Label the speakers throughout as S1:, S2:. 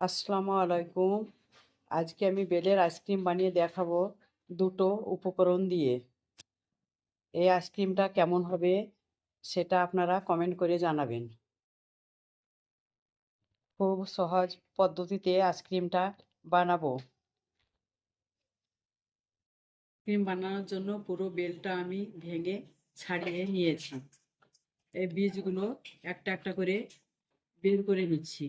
S1: আসসালামু আলাইকুম। আজকে আমি বেলের আইসক্রিম বানিয়ে দেখাবো দুটো উপকরণ দিয়ে। এই আইসক্রিমটা কেমন হবে সেটা আপনারা কমেন্ট করে জানাবেন। খুব সহজ পদ্ধতিতে আইসক্রিমটা বানাবো। ক্রিম বানানোর জন্য পুরো বেলটা আমি ভেঙে ছাড়িয়ে নিয়েছি। এই বীজগুলো একটা একটা করে বের করে নিচ্ছি।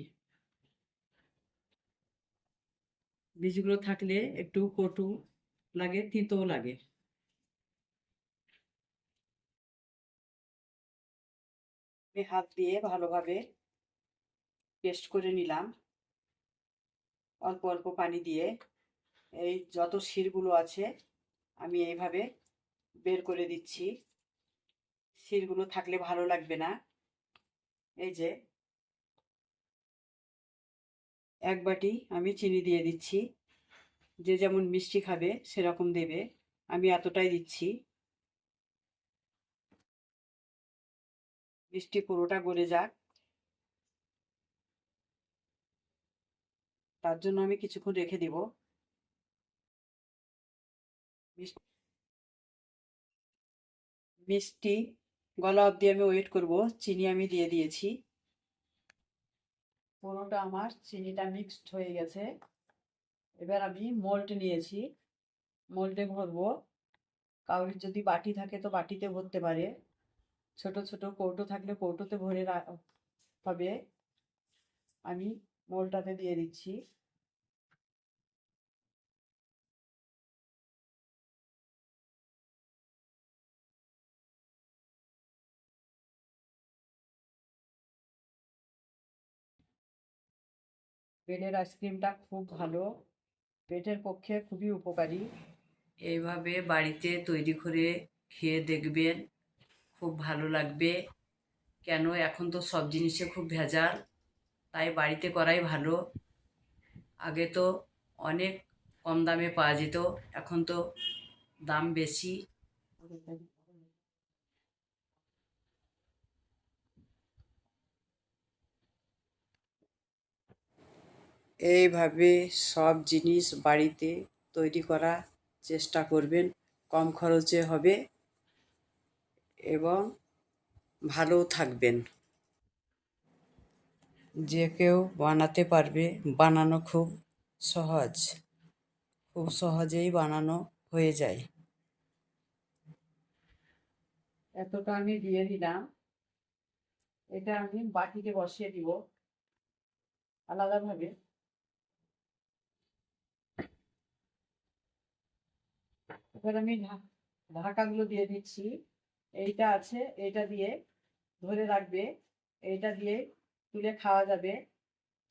S1: বীজগুলো থাকলে একটু কটু লাগে, তিঁতও লাগে। হাত দিয়ে ভালোভাবে পেস্ট করে নিলাম। অল্প অল্প পানি দিয়ে এই যত শিরগুলো আছে, আমি এইভাবে বের করে দিচ্ছি। শিরগুলো থাকলে ভালো লাগবে না। এই যে এক বাটি আমি চিনি দিয়ে দিচ্ছি। যে যেমন মিষ্টি খাবে, সেরকম দেবে। আমি এতটাই দিচ্ছি। মিষ্টি পুরোটা গলে যাক। তার জন্য আমি কিছুক্ষণ রেখে দিব। মিষ্টি গলা অবধি আমি ওয়েট করব। চিনি আমি দিয়ে দিয়েছি। পুরোটা আমার, চিনিটা মিক্সড হয়ে গেছে। এবার আমি মোল্ড নিয়েছি। মোল্ডে ভরবো। কাউরির যদি বাটি থাকে তো বাটিতে ভরতে পারে। ছোট ছোট কৌটো থাকলে কৌটোতে ভরে হবে। আমি মোলটাতে দিয়ে দিচ্ছি। বেলের আইসক্রিমটা খুব ভালো। পেটের পক্ষে খুবই উপকারী। এইভাবে বাড়িতে তৈরি করে খেয়ে দেখবেন, খুব ভালো লাগবে। কেন এখন তো সব জিনিসে খুব ভেজাল, তাই বাড়িতে করাই ভালো। আগে তো অনেক কম দামে পাওয়া যেত, এখন তো দাম বেশি। এইভাবে সব জিনিস বাড়িতে তৈরি করার চেষ্টা করবেন। কম খরচে হবে এবং ভালো থাকবেন। যে কেউ বানাতে পারবে, বানানো খুব সহজ। খুব সহজেই বানানো হয়ে যায়। এতটা আমি দিয়ে দিলাম। এটা আমি বাটিতে বসিয়ে দিব আলাদাভাবে। এবার আমি ঢাকাগুলো দিয়ে দিচ্ছি। এইটা আছে এইটা দিয়ে ধরে রাখবে। এইটা দিয়ে তুলে খাওয়া যাবে।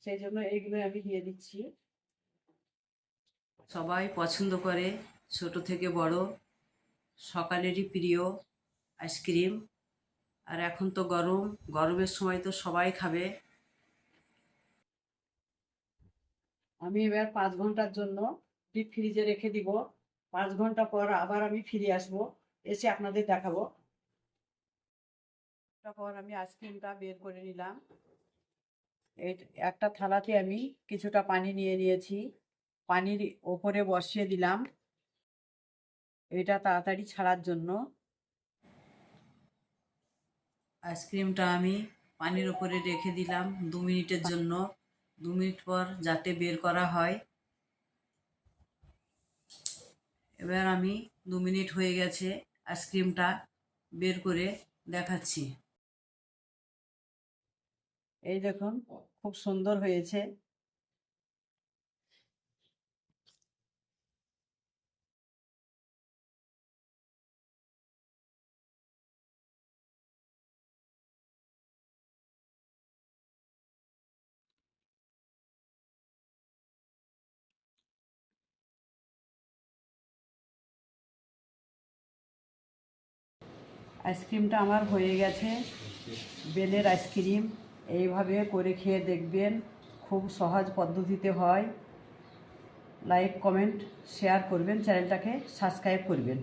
S1: সেই জন্য এইগুলো আমি দিয়ে দিচ্ছি। সবাই পছন্দ করে ছোট থেকে বড়। সকালেরই প্রিয় আইসক্রিম। আর এখন তো গরম। গরমের সময় তো সবাই খাবে। আমি এবার পাঁচ ঘণ্টার জন্য ডিপ ফ্রিজে রেখে দিব। পাঁচ ঘণ্টা পর আবার আমি ফিরে আসব, এসে আপনাদের দেখাবো। পর আমি আইসক্রিমটা বের করে নিলাম। এই একটা থালাতে আমি কিছুটা পানি নিয়ে নিয়েছি। পানির ওপরে বসিয়ে দিলাম। এটা তাড়াতাড়ি ছাড়ার জন্য। আইসক্রিমটা আমি পানির ওপরে রেখে দিলাম দু মিনিটের জন্য। দু মিনিট পর যাতে বের করা হয়। এবার আমি দু মিনিট হয়ে গেছে আইসক্রিমটা বের করে দেখাচ্ছি। এই দেখুন, খুব সুন্দর হয়েছে। আইসক্রিমটা আমার হয়ে গেছে। বেলের আইসক্রিম এইভাবে করে খেয়ে দেখবেন, খুব সহজ পদ্ধতিতে হয়। লাইক, কমেন্ট, শেয়ার করবেন, চ্যানেলটাকে সাবস্ক্রাইব করবেন।